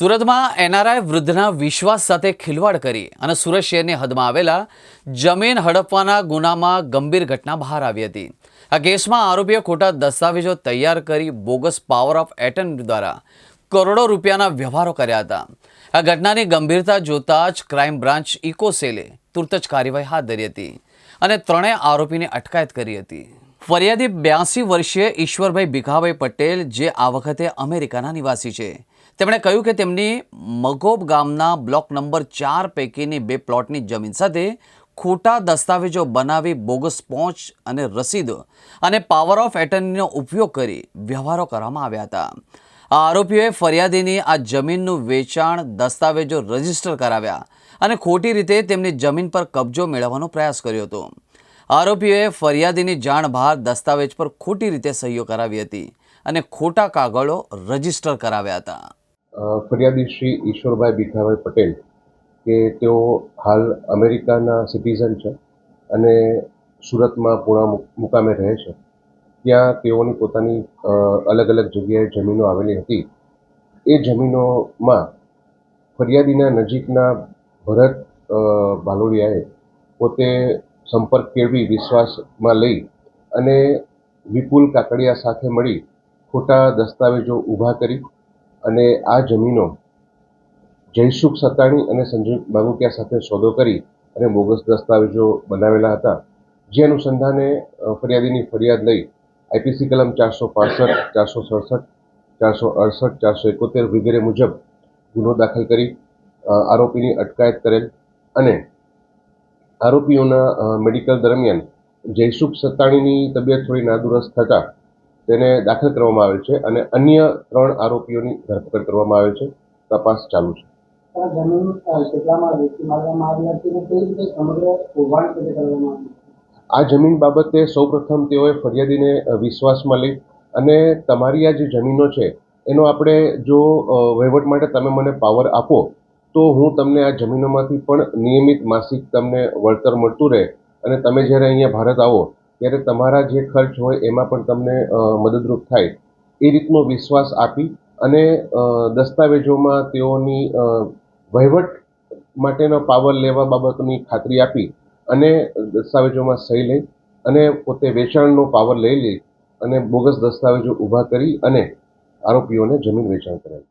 સુરતમાં એનઆરઆઈ વૃદ્ધના વિશ્વાસ સાથે ખિલવાડ કરી અને સુરત શહેરની હદમાં આવેલા જમીન હડપવાના ગુનામાં ગંભીર ઘટના બહાર આવી હતી. આ કેસમાં આરોપીએ ખોટા દસ્તાવેજો તૈયાર કરી બોગસ પાવર ઓફ એટર્ની દ્વારા કરોડો રૂપિયાના વ્યવહારો કર્યા હતા. આ ઘટનાની ગંભીરતા જોતા જ ક્રાઇમ બ્રાન્ચ ઇકો સેલે તુરત જ કાર્યવાહી હાથ ધરી હતી અને ત્રણેય આરોપીની અટકાયત કરી હતી. ફરિયાદી બ્યાસી વર્ષીય ઈશ્વરભાઈ ભીખાભાઈ પટેલ, જે આ વખતે અમેરિકાના નિવાસી છે તેમણે કહ્યું કે તેમની મગોબ ગામના બ્લોક નંબર ચાર પૈકીની બે પ્લોટની જમીન સાથે ખોટા દસ્તાવેજો બનાવી બોગસ પહોંચ અને રસીદો અને પાવર ઓફ એટર્નીનો ઉપયોગ કરી વ્યવહારો કરવામાં આવ્યા હતા. આ આરોપીઓએ ફરિયાદીની આ જમીનનું વેચાણ, દસ્તાવેજો રજિસ્ટર કરાવ્યા અને ખોટી રીતે તેમની જમીન પર કબજો મેળવવાનો પ્રયાસ કર્યો હતો. આરોપીઓએ ફરિયાદીની જાણ બહાર દસ્તાવેજ પર ખોટી રીતે સહીઓ કરાવી હતી અને ખોટા કાગળો રજિસ્ટર કરાવ્યા હતા. ફરિયાદી શ્રી ઈશ્વરભાઈ ભીખાભાઈ પટેલ કે તેઓ હાલ અમેરિકાના સિટીઝન છે અને સુરતમાં પૂણા મુકામે રહે છે. ત્યાં તેઓની પોતાની અલગ અલગ જગ્યાએ જમીનો આવેલી હતી. એ જમીનોમાં ફરિયાદીના નજીકના ભરત બાલોડિયાએ પોતે સંપર્ક કેળવી વિશ્વાસમાં લઈ અને વિપુલ કાકડિયા સાથે મળી ખોટા દસ્તાવેજો ઊભા કરી અને આ જમીનો જયસુખ સતાણી અને સંજય બાબુકિયા સાથે સોદો કરી અને બોગસ દસ્તાવેજો બનાવેલા હતા. જે અનુસંધાને ફરિયાદીની ફરિયાદ લઈ આઈપીસી કલમ ચારસો પાસઠ, ચારસો સડસઠ, ચારસો અડસઠ, ચારસો એકોતેર વગેરે મુજબ ગુનો દાખલ કરી આરોપીની અટકાયત કરેલ અને આરોપીઓના મેડિકલ દરમિયાન જયસુખ સત્તાણીની તબિયત થોડી નાદુરસ્ત થતાં તેને દાખલ કરવામાં આવેલ છે અને અન્ય ત્રણ આરોપીઓની ધરપકડ કરવામાં આવેલ છે. તપાસ ચાલુ છે. આ જમીન બાબતે સૌપ્રથમ તેઓએ ફરિયાદીને વિશ્વાસમાં લઈ અને તમારી આ જે જમીનો છે એનો આપણે જો વહીવટ માટે તમે મને પાવર આપો તો હું તમને આ જમીનોમાંથી પણ નિયમિત માસિક તમને વળતર મળતું રહે અને તમે જ્યારે અહીંયા ભારત આવો ત્યારે તમારા જે ખર્ચ હોય એમાં પણ તમને મદદરૂપ થાય. એ રીતનો વિશ્વાસ આપી અને દસ્તાવેજોમાં તેઓની વહીવટ માટેનો પાવર લેવા બાબતની ખાતરી આપી અને દસ્તાવેજોમાં સહી લઈ અને પોતે વેચાણનો પાવર લઈ લઈ અને બોગસ દસ્તાવેજો ઊભા કરી અને આરોપીઓને જમીન વેચાણ કરેલ